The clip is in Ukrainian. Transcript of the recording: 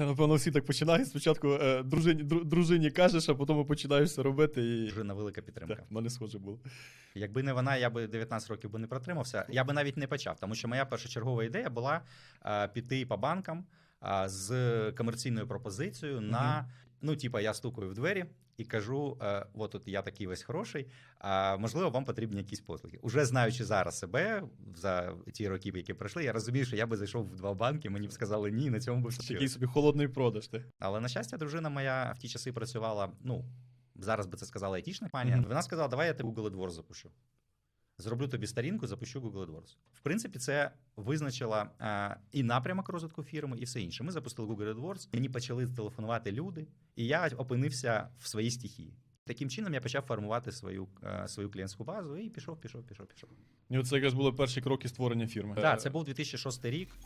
Напевно, всі так починають. Спочатку е, дружині, дру- дружині кажеш, а потім починаєш це робити. І... Дружина велика підтримка. Так, в мене схоже було. Якби не вона, я би 19 років би не протримався. Я би навіть не почав, тому що моя першочергова ідея була е, піти по банкам е, з комерційною пропозицією на ну, типа, я стукаю в двері. І кажу: е, от тут я такий весь хороший. А можливо, вам потрібні якісь послуги. Уже знаючи зараз себе за ті роки, які пройшли, я розумію, що я би зайшов в два банки, мені б сказали ні, на цьому би все. Такий собі холодний продаж. Ти. Але на щастя, дружина моя в ті часи працювала. Ну зараз би це сказала айтішна пані. Мгм. Вона сказала: давай я тебе Google AdWords запущу. Зроблю тобі сторінку, запущу Google AdWords. В принципі, це визначило е, і напрямок розвитку фірми, і все інше. Ми запустили Google AdWords, мені почали телефонувати люди, і я опинився в своїй стихії. Таким чином я почав формувати свою, е, свою клієнтську базу і пішов, пішов, пішов, пішов. І це якраз були перші кроки створення фірми. Так, це був 2006 рік.